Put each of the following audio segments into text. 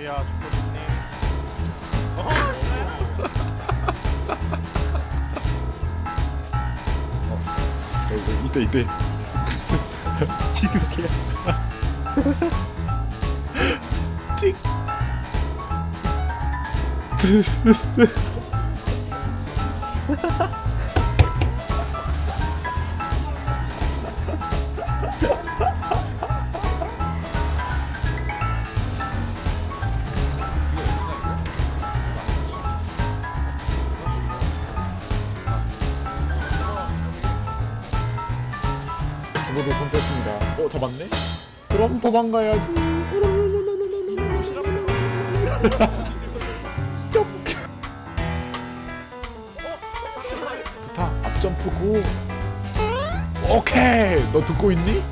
주포님 어, 이거 이때 이때. 지금 걔 찍. 저도 선택했습니다. 어, 잡았네? 그럼 도망가야지. 쪽. 좋다. 앞점프고. 오케이. 너 듣고 있니?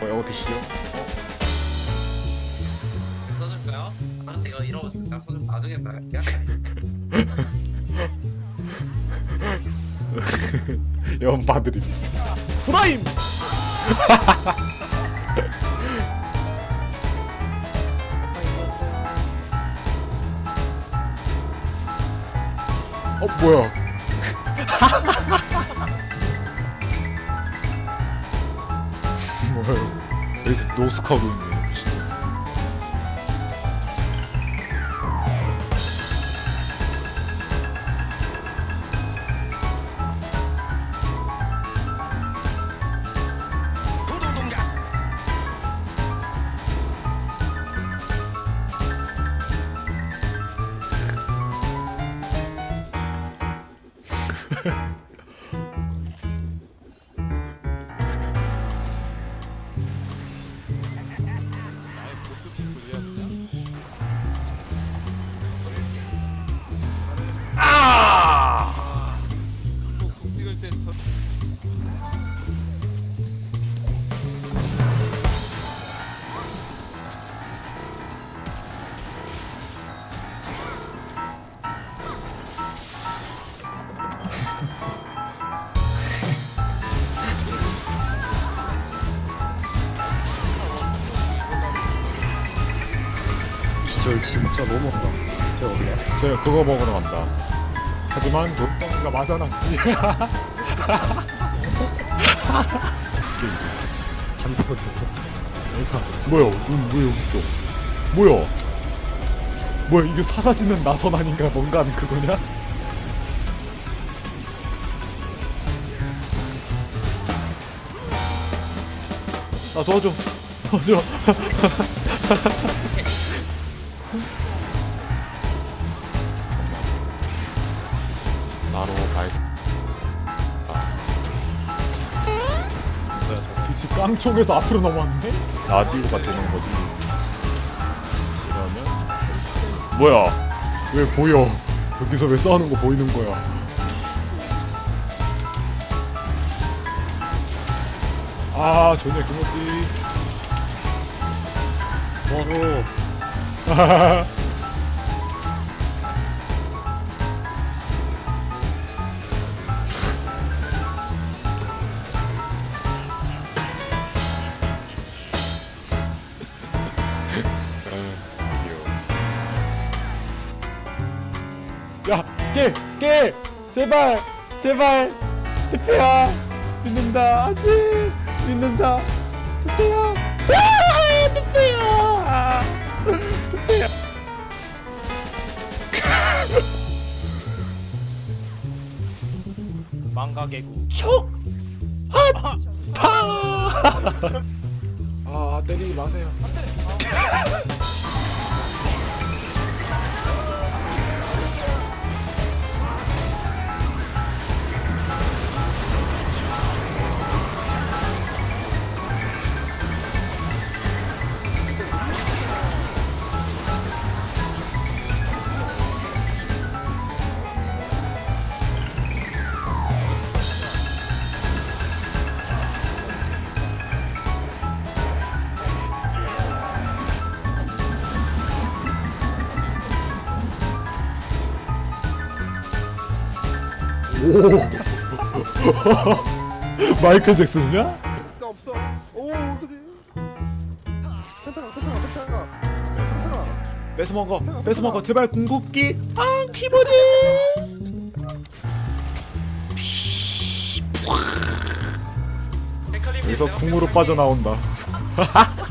어, 이거 드시죠. 연바드림. 프라임. 어 뭐야? 뭐야? 여기서 노스카도 있네. 미친. ハハハハ。 기절 진짜 너무 없다. 저 어디야? 제가 그거 먹으러 간다. 하지만 조건이가 맞아놨지. 반대로 의사. 뭐야? 넌왜 여기 있어? 뭐야? 뭐야 이게 사라지는 나선 아닌가? 뭔가 하는 그거냐? 아 도와줘 도와줘 나로 저 뒤치 깡총에서 앞으로 넘어왔네? 라디오가 되는 거지. 그러면 뭐야? 왜 보여? 여기서 왜 싸우는 거 보이는 거야? 아 전혀 김호띠 와서 야, 깨, 깨, 제발, 제발, 대표야, 믿는다, 안돼, 믿는다, 대표야, 가개구 촉, 핫, 파. 아, 때리지 마세요. 오. 마이클 잭슨이냐? 없어 없어 오 그래 괜찮아 괜찮아 괜찮아 괜찮아 뺏어 먹어 뺏어 먹어. 제발 궁극기 아 키보드! 헷갈림 여기서 궁으로 빠져나온다.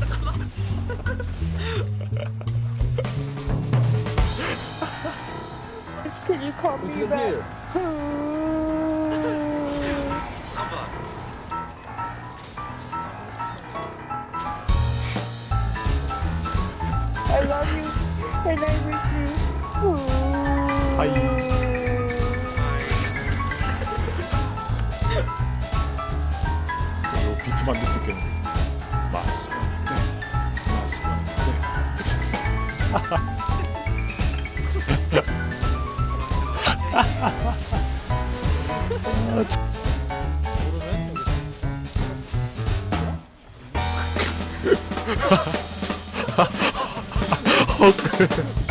어떻게 잠깐만 love you. And I miss you. 하이 이거 비트 만들 수 있겠는데? 맛있겠는데 맛있겠는 데